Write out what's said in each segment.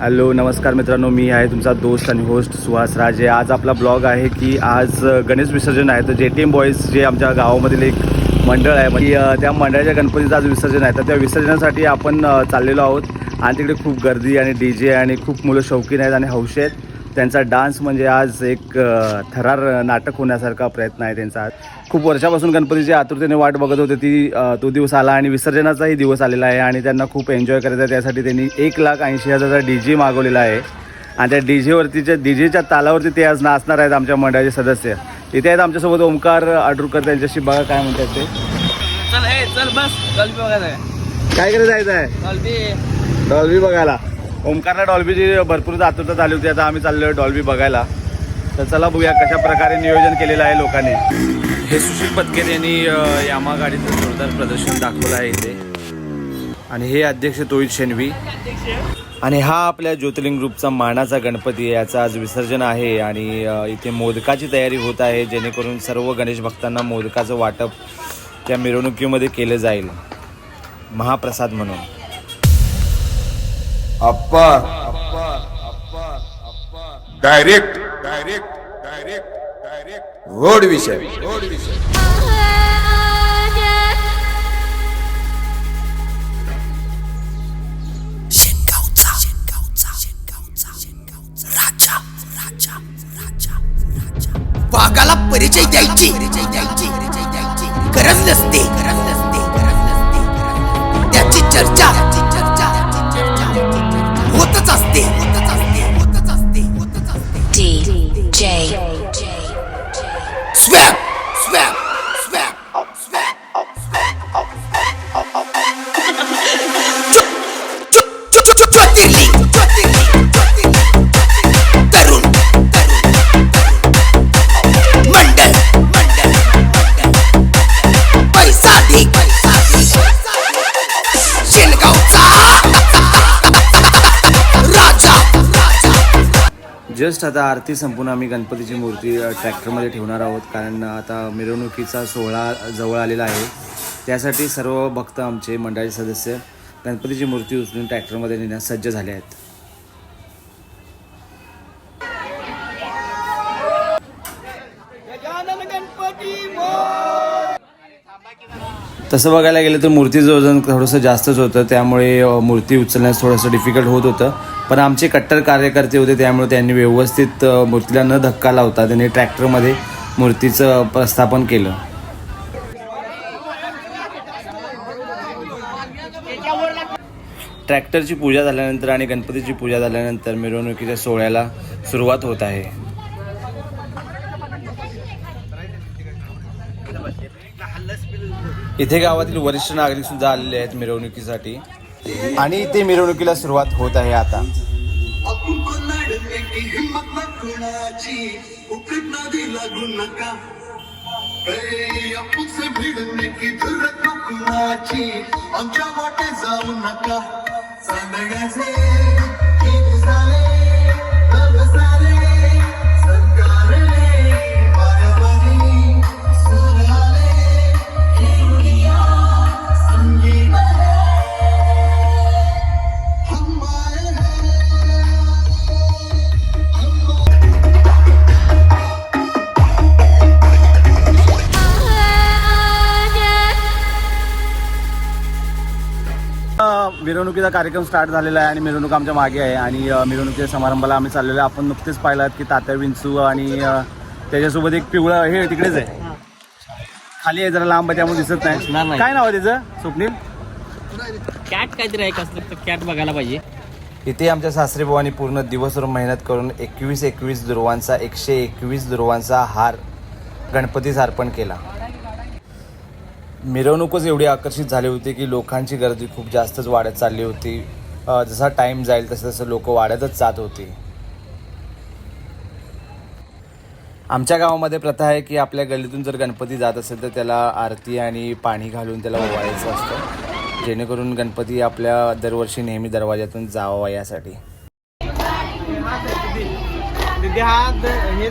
Hello नमस्कार मित्रांनो मी आहे तुमचा दोस्त आणि होस्ट सुहास राजे. आज आपला ब्लॉग आहे की आज गणेश विसर्जन आहे. तर जे टी एम बॉईज जे आमच्या गावामधील एक मंडळ आहे म्हणजे त्या मंडळाच्या गणपतीचं आज विसर्जन आहे. तर त्या विसर्जनासाठी आपण चाललेलो आहोत. आणि तिकडे खूप गर्दी आणि डी जे आणि खूप मुलं शौकीन आहेत आणि हौशी आहेत. त्यांचा डान्स म्हणजे आज एक थरार नाटक होण्यासारखा प्रयत्न आहे त्यांचा. आज खूप वर्षापासून गणपतीची आतुरतेने वाट बघत होते ती तो दिवस आला आणि विसर्जनाचाही दिवस आलेला आहे आणि त्यांना खूप एन्जॉय करायचं आहे. त्यासाठी त्यांनी एक लाख ऐंशी हजाराचा डी जे मागवलेला आहे. आणि त्या डी जेवरतीच्या डी जेच्या तालावरती ते आज नाचणार आहेत आमच्या मंडळाचे सदस्य. इथे आहेत आमच्यासोबत ओमकार आडरूकर त्यांच्याशी बघा काय म्हणतात ते. चल चल बस. काय करत जायचं आहे डॉल्बी बघायला. ओमकारला डॉल्बीची भरपूर आतुरता झाली होती आता आम्ही चाललो डॉल्बी बघायला. तर चला बघूया कशा प्रकारे नियोजन केलेलं आहे लोकांनी. हे सुशील पत्केर यांनी यामा गाडीचं जोरदार प्रदर्शन दाखवलं आहे इथे. आणि हे अध्यक्ष तोहित शेनवी. आणि हा आपल्या ज्योतिर्लिंग ग्रुपचा मानाचा गणपती याचं आज विसर्जन आहे. आणि इथे मोदकाची तयारी होत आहे जेणेकरून सर्व गणेश भक्तांना मोदकाचं वाटप त्या मिरवणुकीमध्ये केलं जाईल. महाप्रसाद म्हणून. अप्पा. Direct direct direct direct road विषय. रोड विषय. वाघाला परिचय द्यायची. परिचय द्यायची. परिचय द्यायची. गरज नसते. गरज नसते. गरज नसते. त्याची चर्चा. চাস্তি DJ Swap Swap Swap Swap Swap just आता आरती संपून आम्ही गणपतीची मूर्ती ट्रॅक्टरमध्ये ठेवणार आहोत. कारण आता मिरवणुकीचा सोहळा जवळ आलेला आहे. त्यासाठी सर्व भक्त आमचे मंडळाचे सदस्य गणपतीची मूर्ती उचलून ट्रॅक्टरमध्ये नेण्यास सज्ज झाले आहेत. तसं बघायला गेलं तर मूर्तीचं वजन थोडंसं जास्तच होतं. त्यामुळे मूर्ती उचलण्यास थोडंसं डिफिकल्ट होत होतं. पण आमचे कट्टर कार्यकर्ते होते त्यामुळे त्यांनी व्यवस्थित मूर्तीला न धक्का लावता त्यांनी ट्रॅक्टरमध्ये मूर्तीचं प्रस्थापन केलं. ट्रॅक्टरची पूजा झाल्यानंतर आणि गणपतीची पूजा झाल्यानंतर मिरवणुकीच्या सोहळ्याला सुरुवात होत आहे. इथे गावातील वरिष्ठ नागरिक सुद्धा आलेले आहेत मिरवणुकीसाठी. आणि इथे मिरवणुकीला सुरुवात होत आहे आता. आमच्या वाटे जाऊ नका. मिरवणुकीचा कार्यक्रम स्टार्ट झालेला आहे आणि मिरवणूक आमच्या मागे आहे. आणि मिरवणुकीच्या समारंभाला आम्ही चाललेलो आहे. आपण नुकतेच पाहिलात की तात्या विंचू आणि त्याच्यासोबत एक पिवळं हे तिकडेच आहे. खाली आहे जरा लांब आहे त्यामुळे दिसत नाही. काय नाव आहे त्याचं? स्वप्नील? कॅट काहीतरी आहे कसलं तर कॅट बघायला पाहिजे. इथे आमच्या सासरे भावानी पूर्ण दिवसभर मेहनत करून एकवीस एकवीस दुर्वांचा एकशे एकवीस दुर्वांचा हार गणपतीस अर्पण केला. मिरवणूकच एवढी आकर्षित झाली होती की लोकांची गर्दी खूप जास्तच वाढत चालली होती. जसा टाईम जाईल तसं तसं लोक वाढतच जात होती. आमच्या गावामध्ये प्रथा आहे की आपल्या गल्लीतून जर गणपती जात असेल तर त्याला आरती आणि पाणी घालून त्याला ओवाळायचं असतं. जेणेकरून गणपती आपल्या दरवर्षी नेहमी दरवाजातून जावा यासाठी. हे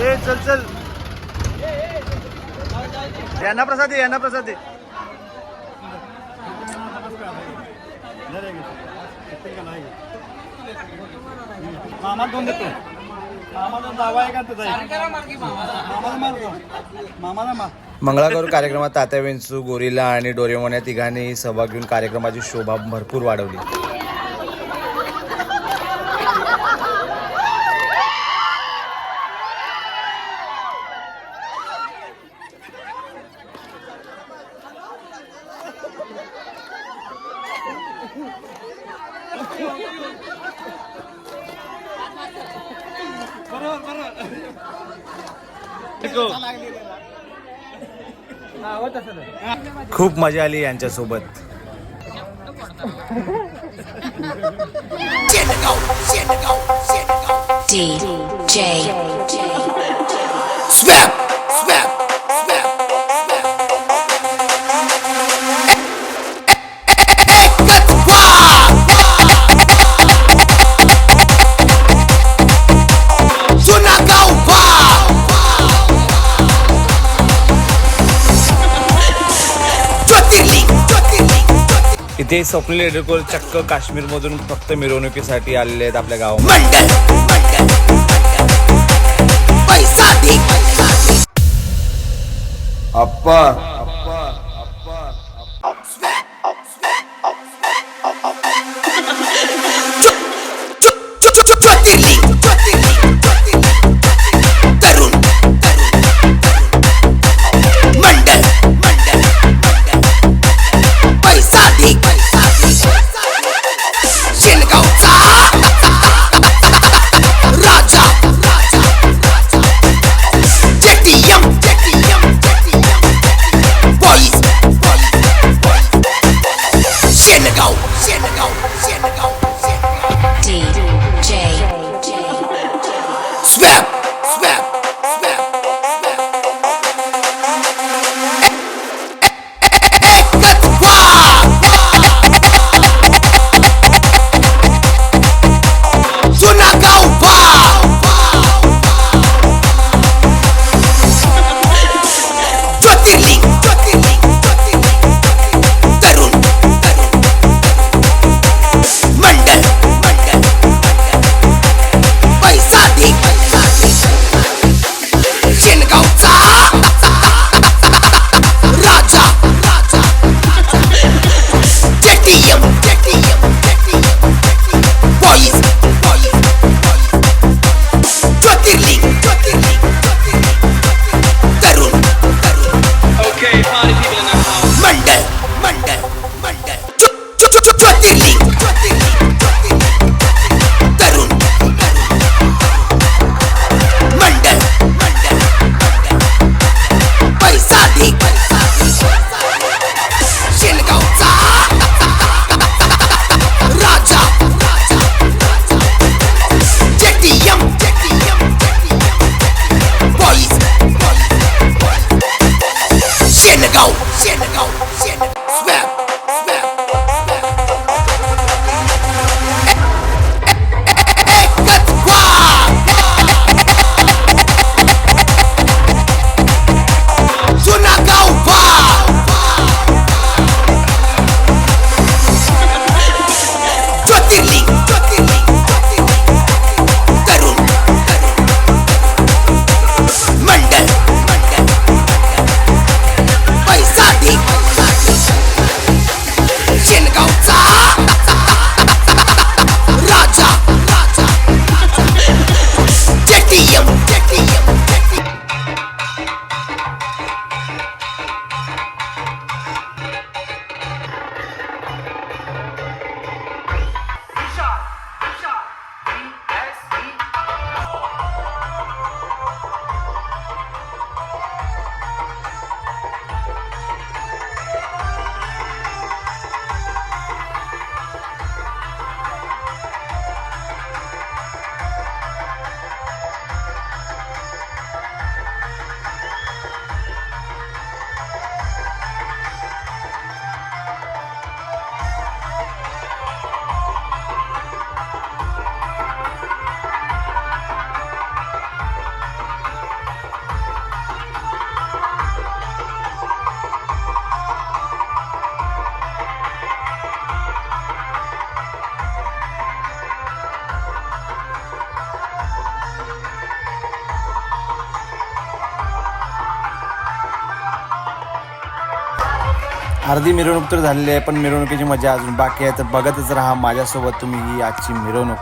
ए चल चल. यांना प्रसाद दे यांना प्रसाद दे. मामा दोन देतो. मामाचा दावा आहे का त्याचा मामाला मारतो मामाला मार. मंगळागौर कार्यक्रमात तात्या विंचू गोरिला आणि डोरेमोन या तिघांनी सहभाग घेऊन कार्यक्रमाची शोभा भरपूर वाढवली. खूप मजा आली यांच्यासोबत. शेटगाव शेटगाव इथे स्वप्नील एडरकोर चक्क काश्मीरमधून फक्त मिरवणुकीसाठी आलेले आहेत आपल्या गावात मंडल अर्धी मिरवणूक तर झालेली आहे पण मिरवणुकीची मजा अजून बाकी आहे. तर बघतच राहा माझ्यासोबत तुम्ही ही आजची मिरवणूक.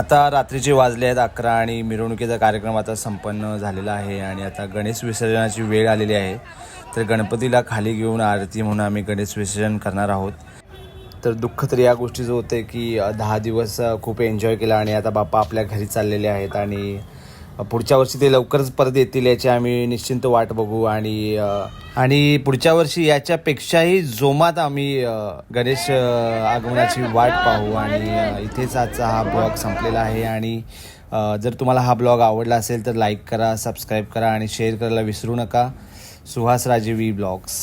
आता रात्रीचे वाजले आहेत अकरा आणि मिरवणुकीचा कार्यक्रम आता संपन्न झालेला आहे आणि आता गणेश विसर्जनाची वेळ आलेली आहे तर गणपतीला खाली घेऊन आरती म्हणून आम्ही गणेश विसर्जन करणार आहोत. तर दुःख तर या गोष्टीचं होतं की दहा दिवस खूप एन्जॉय केला आणि आता बाप्पा आपल्या घरी चाललेले आहेत आणि पुढच्या वर्षी ते लवकरच परत येतील याची आम्ही निश्चिंत वाट बघू आणि आणि पुढच्या वर्षी याच्यापेक्षाही जोमात आम्ही गणेश आगमनाची वाट पाहू आणि इथेच आजचा हा ब्लॉग संपलेला आहे आणि जर तुम्हाला हा ब्लॉग आवडला असेल तर लाईक करा सबस्क्राईब करा आणि शेअर करायला विसरू नका. सुहास राजे वी ब्लॉग्स.